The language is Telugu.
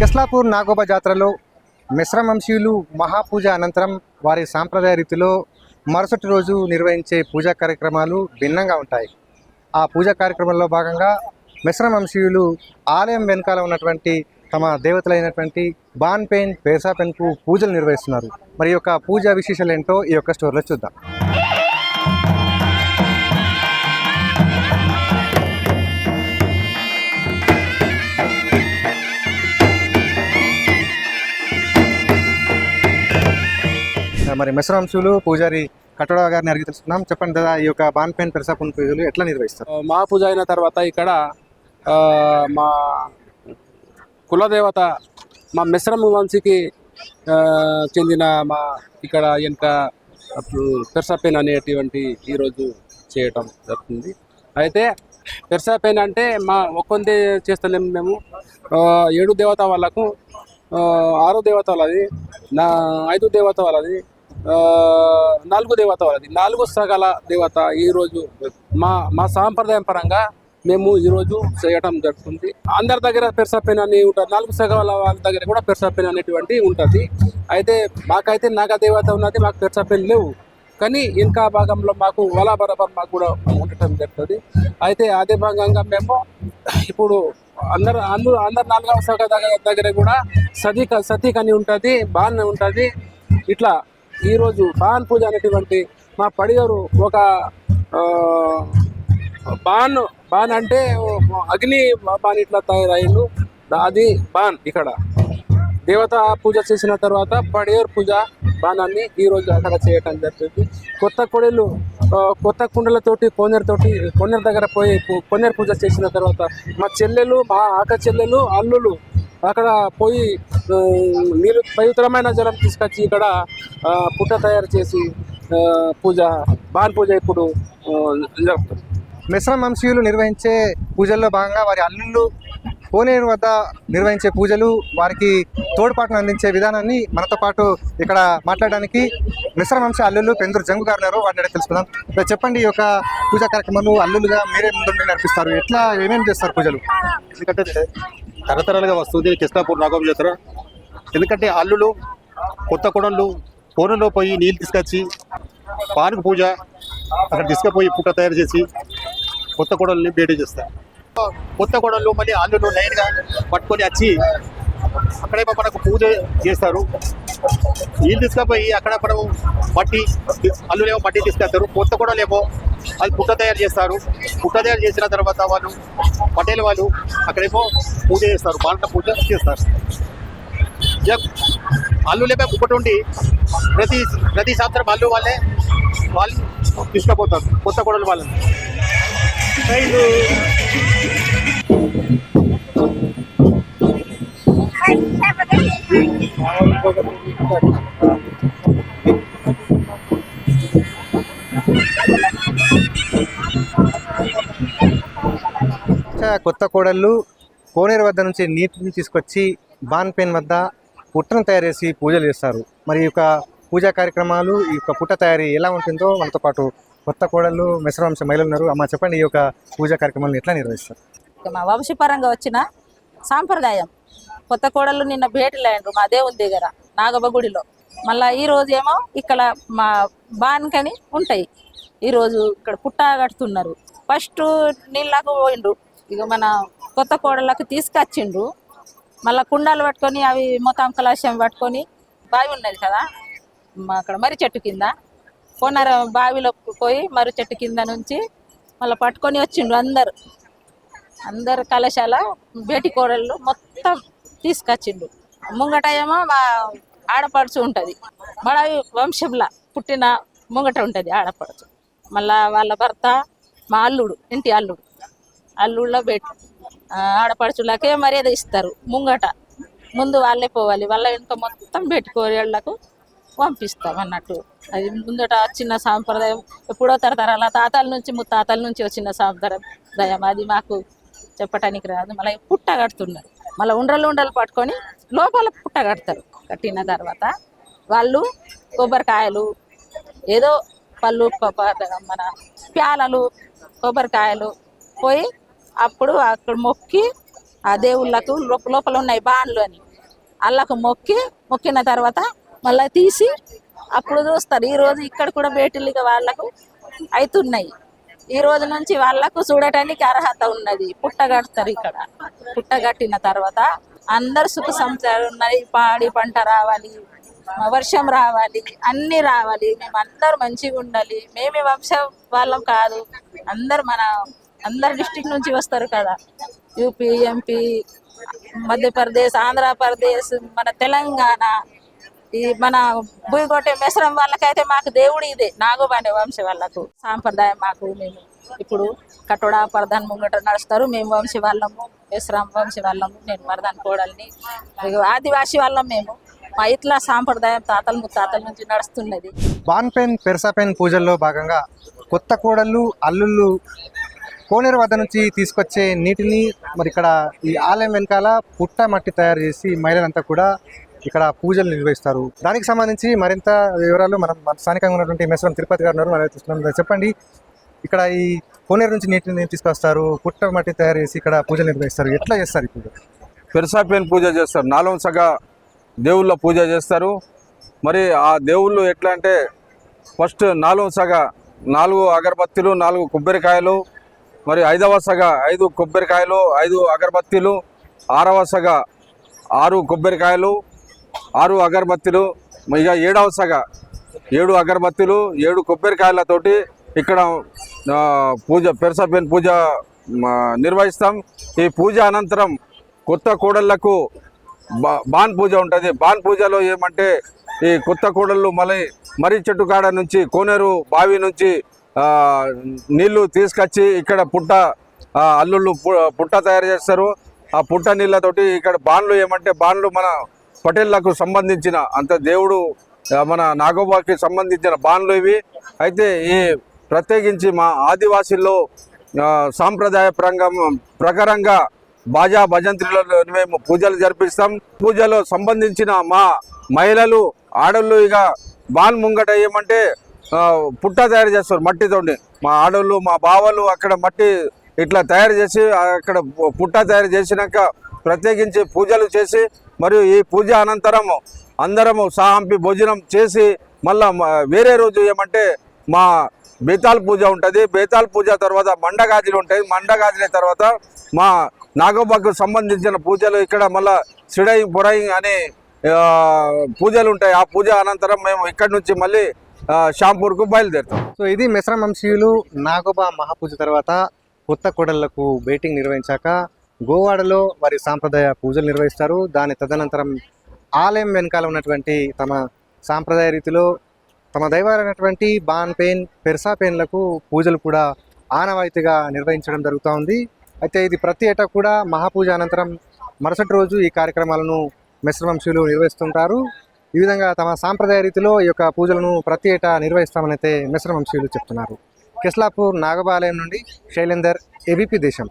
కెస్లాపూర్ నాగోబా జాతరలో మిశ్రమ వంశీయులు మహాపూజ అనంతరం వారి సాంప్రదాయ రీతిలో మరుసటి రోజు నిర్వహించే పూజా కార్యక్రమాలు భిన్నంగా ఉంటాయి. ఆ పూజా కార్యక్రమంలో భాగంగా మిశ్రమ వంశీయులు ఆలయం వెనకాల ఉన్నటువంటి తమ దేవతలైనటువంటి బాన్ పేసాపెన్కు పేసా పూజలు నిర్వహిస్తున్నారు. మరి యొక్క పూజా విశేషాలు ఏంటో ఈ యొక్క స్టోర్లో చూద్దాం. మరి మెసరాంశులు పూజారి కట్టడ గారిని అడిగి తెలుసుకున్నాం చెప్పండి కదా ఈ యొక్క బాన్పేన్ పెయిన్ పూజలు ఎట్లా నిర్వహిస్తారు? మా పూజ అయిన తర్వాత ఇక్కడ మా కులదేవత మా మిశ్రమ వంశీకి చెందిన మా ఇక్కడ వెనుక పెర్సాపేన్ అనేటువంటి ఈరోజు చేయటం జరుగుతుంది. అయితే పెర్సాపేన్ అంటే మా ఒక్కొందే చేస్తలేము మేము. ఏడు దేవత వాళ్ళకు ఆరు దేవత వాళ్ళది నా ఐదు దేవత వాళ్ళది నాలుగు దేవత వాళ్ళది. నాలుగు సగల దేవత ఈరోజు మా మా సాంప్రదాయం పరంగా మేము ఈరోజు చేయటం జరుగుతుంది. అందరి దగ్గర పెర్సాపెన్ అని ఉంటుంది నాలుగు సగల వాళ్ళ దగ్గర కూడా పెర్సాపెన్ అనేటువంటి ఉంటుంది. అయితే మాకైతే నాగ దేవత ఉన్నది మాకు పెర్సాపెన్ లేవు. కానీ ఇంకా భాగంలో మాకు వలా బరాబర్ మాకు కూడా ఉండటం జరుగుతుంది. అయితే అదే భాగంగా మేము ఇప్పుడు అందరు అందరూ అందరు నాలుగవ సగ దగ్గర కూడా సతీ సతీక్ అని ఉంటుంది బాగానే ఉంటుంది. ఇట్లా ఈరోజు బాన్ పూజ అనేటువంటి మా పడిగారు ఒక బాన్ బాన్ అంటే అగ్ని బాన్ ఇట్లా తయారయ్యిండు. అది బాన్ ఇక్కడ. దేవత పూజ చేసిన తర్వాత పడియర్ పూజ బాణాన్ని ఈ రోజు అక్కడ చేయటం జరుగుతుంది కొత్త కొడెలు కొత్త కుండలతోటి కోనేరుతోటి కోనేరు దగ్గర పోయి పు- పూజ చేసిన తర్వాత మా చెల్లెలు మా ఆక చెల్లెలు అల్లులు అక్కడ పోయి నీరు పవిత్రమైన జలం తీసుకొచ్చి ఇక్కడ పుట్ట తయారు చేసి పూజ బాన్ పూజ ఇప్పుడు ఆ, జరుగుతుంది మిశ్రమ వంశీయులు నిర్వహించే పూజల్లో భాగంగా వారి అల్లుళ్ళు కోనేరు వద్ద నిర్వహించే పూజలు వారికి తోడ్పాటును అందించే విధానాన్ని మనతో పాటు ఇక్కడ మాట్లాడడానికి మిశ్రమ వంశ అల్లుళ్ళు పెందురు జంగు గారు ఉన్నారు. వాటిని అడిగి తెలుసుకుందాం. ఇప్పుడు చెప్పండి ఈ యొక్క పూజా కార్యక్రమాలు అల్లులుగా మీరే ముందుండి నడిపిస్తారు. ఎట్లా ఏమేమి చేస్తారు పూజలు? ఎందుకంటే తరతరాలుగా వస్తుంది. కృష్ణాపూర్ నాగం జాతర. ఎందుకంటే అల్లులు కొత్త కొడళ్ళు పూర్ణంలో పోయి నీళ్ళు తీసుకొచ్చి పానుకు పూజ అక్కడ తీసుకుపోయి పుట్ట తయారు చేసి కొత్త కొడల్ని భేటీ చేస్తారు. కొత్త కొడళ్ళు మళ్ళీ అల్లులు లైన్గా పట్టుకొని వచ్చి అక్కడేమో మనకు పూజ చేస్తారు. నీళ్ళు తీసుకుపోయి అక్కడ మనం మట్టి అల్లులేమో మట్టి తీసుకెళ్తారు కొత్త కొడలేమో అది పుట్ట తయారు చేస్తారు. పుట్ట తయారు చేసిన తర్వాత వాళ్ళు పటేల్ వాళ్ళు అక్కడేమో పూజ చేస్తారు. బాలట పూజ చేస్తారు. ఇక అల్లులేమో ఒకటి ఉండి ప్రతి ప్రతి సంవత్సరం అల్లు వాళ్ళే వాళ్ళు తీసుకుపోతారు. కొత్త కొడలు వాళ్ళని. ఇంకా కొత్త కోడళ్ళు కోనేరు వద్ద నుంచి నీటిని తీసుకొచ్చి బాన్ పెయిన్ వద్ద పుట్టను తయారు చేసి పూజలు చేస్తారు. మరి ఈ యొక్క పూజా కార్యక్రమాలు ఈ యొక్క పుట్ట తయారీ ఎలా ఉంటుందో మనతో పాటు కొత్త కోడళ్ళు మిశ్రవంశ మహిళలు ఉన్నారు. అమ్మ చెప్పండి ఈ యొక్క పూజా కార్యక్రమాలను ఎట్లా నిర్వహిస్తారు? మా వంశపరంగా వచ్చిన సాంప్రదాయం. కొత్త కోడళ్ళు నిన్న భేటీలైనరు మా దేవుని దగ్గర నాగబ గుడిలో మళ్ళీ ఈ రోజు ఏమో ఇక్కడ మా బాన్కని ఉంటాయి. ఈ రోజు ఇక్కడ పుట్ట కడుతున్నారు. ఫస్ట్ నీళ్ళకు పోయిండ్రు. ఇక మన కొత్త కోడళ్ళకి తీసుకొచ్చిండ్రు మళ్ళా కుండాలు పట్టుకొని అవి మొత్తం కలాశం పట్టుకొని బావి ఉన్నది కదా? అక్కడ మర్రి చెట్టు కింద. కొన్నర బావిలో పోయి మర్రి చెట్టు కింద నుంచి మళ్ళీ పట్టుకొని వచ్చిండ్రు అందరు. అందరు కళాశాల బేటి కోడళ్ళు మొత్తం తీసుకొచ్చిండు. ముంగట ఏమో మా ఆడపడుచు ఉంటుంది. బడాయి వంశంలా పుట్టిన ముంగట ఉంటుంది ఆడపడుచు. మళ్ళా వాళ్ళ భర్త మా అల్లుడు ఇంటి అల్లుడు. అల్లుళ్ళ పెట్టి ఆడపడుచులకే మర్యాద ఇస్తారు. ముంగట ముందు వాళ్ళే పోవాలి. వాళ్ళ వెనుక మొత్తం పెట్టుకోరేళ్ళకు పంపిస్తాం అన్నట్టు. అది ముందట చిన్న సాంప్రదాయం. ఎప్పుడో తరతరాల తాతల నుంచి ముత్తాతల నుంచి వచ్చిన సాంప్రదాయం. అది మాకు చెప్పటానికి రాదు. మళ్ళీ పుట్ట కడుతున్నారు. మళ్ళీ ఉండ్రలు ఉండలు పట్టుకొని లోపల పుట్ట కడతారు. కట్టిన తర్వాత వాళ్ళు కొబ్బరికాయలు ఏదో పళ్ళు కొబ్బరి మన ప్యాలలు కొబ్బరికాయలు పోయి అప్పుడు అక్కడ మొక్కి ఆ దేవుళ్ళకు లోప- లోపల ఉన్నాయి బాన్లు అని. అల్లకు మొక్కి మొక్కిన తర్వాత మళ్ళీ తీసి అప్పుడు చూస్తారు. ఈ రోజు ఇక్కడ కూడా బేటిల్లిగా వాళ్ళకు అవుతున్నాయి ఈ రోజు నుంచి వాళ్ళకు చూడటానికి అర్హత ఉన్నది. పుట్టగడతారు ఇక్కడ. పుట్టగట్టిన తర్వాత అందరు సుఖ సంసారాలు ఉన్నాయి పాడి పంట రావాలి వర్షం రావాలి అన్ని రావాలి. మేము అందరు మంచిగా ఉండాలి మేమే వంశం వాళ్ళం కాదు. అందరు మన అందరు డిస్టిక్ నుంచి వస్తారు కదా. యూపీ ఎంపీ మధ్యప్రదేశ్ ఆంధ్రప్రదేశ్ మన తెలంగాణ ఈ మన బుయ్యగొట్టే మెసరం వాళ్ళకైతే మాకు దేవుడు ఇదే నాగోబాండే వంశీ వాళ్ళకు. సాంప్రదాయం మాకు మేము ఇప్పుడు కటోడా పరదాన్ ముంగట నడుస్తారు. మేము వంశీ వాళ్ళము మెసరం వంశీ వాళ్ళము నేను మరదాన్ కోడల్ని ఆదివాసి వాళ్ళం మేము. మా ఇట్లా సాంప్రదాయం తాతల ముత్తాతల నుంచి నడుస్తున్నది. బాన్పెన్ పెరసాపెన్ పూజల్లో భాగంగా కొత్త కోడళ్ళు అల్లుళ్ళు కోనేరు వద్ద నుంచి తీసుకొచ్చే నీటిని మరి ఇక్కడ ఈ ఆలయం వెనకాల పుట్ట మట్టి తయారు చేసి మహిళలంతా కూడా ఇక్కడ పూజలు నిర్వహిస్తారు. దానికి సంబంధించి మరింత వివరాలు మనం మన స్థానికంగా ఉన్నటువంటి మేశ్వరం తిరుపతి గారు ఉన్నారు. మనం తెలుసుకుందాం. చెప్పండి. ఇక్కడ ఈ కోనేరు నుంచి నీటిని తీసుకొస్తారు? పుట్ట మట్టి తయారు చేసి ఇక్కడ పూజలు నిర్వహిస్తారు. ఎట్లా చేస్తారు ఇప్పుడు? పూజ పెరసాపేన్ పూజ చేస్తారు. నాలుగు సగ దేవుళ్ళ పూజ చేస్తారు. మరి ఆ దేవుళ్ళు ఎట్లా అంటే ఫస్ట్ నాలుగు సగ నాలుగు అగరబత్తిలు నాలుగు కొబ్బరికాయలు మరి ఐదవ సగ ఐదు కొబ్బరికాయలు ఐదు అగరబత్తీలు ఆరవ సగ ఆరు కొబ్బరికాయలు ఆరు అగరబత్తీలు ఇక ఏడవ సగ ఏడు అగరబత్తీలు ఏడు కొబ్బరికాయలతోటి ఇక్కడ పూజ పెరసపేన్ పూజ నిర్వహిస్తాం. ఈ పూజ అనంతరం కొత్త కూడళ్ళకు బా- బాన్ పూజ ఉంటుంది. బాన్ పూజలో ఏమంటే ఈ కొత్త కూడళ్ళు మళ్ళీ మర్రి చెట్టు కాడ నుంచి కోనేరు బావి నుంచి నీళ్ళు తీసుకొచ్చి ఇక్కడ పుట్ట అల్లుళ్ళు పు- పుట్ట తయారు చేస్తారు. ఆ పుట్ట నీళ్ళతోటి ఇక్కడ బాన్లు ఏమంటే బాండ్లు మన పటేళ్ళకు సంబంధించిన అంత దేవుడు మన నాగోబాకి సంబంధించిన బాండ్లు ఇవి. అయితే ఈ ప్రత్యేకించి మా ఆదివాసీల్లో సాంప్రదాయ పరంగం ప్రకారంగా బాజా భజంత్రిలో మేము పూజలు జరిపిస్తాం. పూజలో సంబంధించిన మా మహిళలు ఆడళ్ళు ఇక బాన్ ముంగట ఏమంటే పుట్ట తయారు చేస్తారు మట్టితోటి మా ఆడోళ్ళు మా బావలు అక్కడ మట్టి ఇట్లా తయారు చేసి అక్కడ పుట్ట తయారు చేసినాక ప్రత్యేకించి పూజలు చేసి మరియు ఈ పూజ అనంతరం అందరము సాహంపి భోజనం చేసి మళ్ళా వేరే రోజు ఏమంటే మా బేతాల్ పూజ ఉంటుంది. బేతాల్ పూజ తర్వాత మండగాజులు ఉంటాయి. మండగాజుల తర్వాత మా నాగోబాకు సంబంధించిన పూజలు ఇక్కడ మళ్ళా సిడై పొరై అనే పూజలు ఉంటాయి. ఆ పూజ అనంతరం మేము ఇక్కడ నుంచి మళ్ళీ షాంపూర్కు బయలుదేరుతాం. సో ఇది మిశ్రమ వంశీయులు నాగోబా మహాపూజ తర్వాత కొత్త కోడళ్ళకు బేటింగ్ నిర్వహించాక గోవాడలో వారి సాంప్రదాయ పూజలు నిర్వహిస్తారు. దాని తదనంతరం ఆలయం వెనకాల ఉన్నటువంటి తమ సాంప్రదాయ రీతిలో తమ దైవాలైనటువంటి బాన్ పెయిన్ పెర్సా పెయిన్లకు పూజలు కూడా ఆనవాయితీగా నిర్వహించడం జరుగుతూ ఉంది. అయితే ఇది ప్రతి ఏటా కూడా మహాపూజ అనంతరం మరుసటి రోజు ఈ కార్యక్రమాలను మిశ్రవంశీయులు నిర్వహిస్తుంటారు. ఈ విధంగా తమ సాంప్రదాయ రీతిలో ఈ యొక్క పూజలను ప్రతి ఏటా నిర్వహిస్తామనైతే మిశ్రమంశీయులు చెప్తున్నారు. కిస్లాపూర్ నాగబాలయం నుండి శైలేందర్ ఏబీపీ దేశం.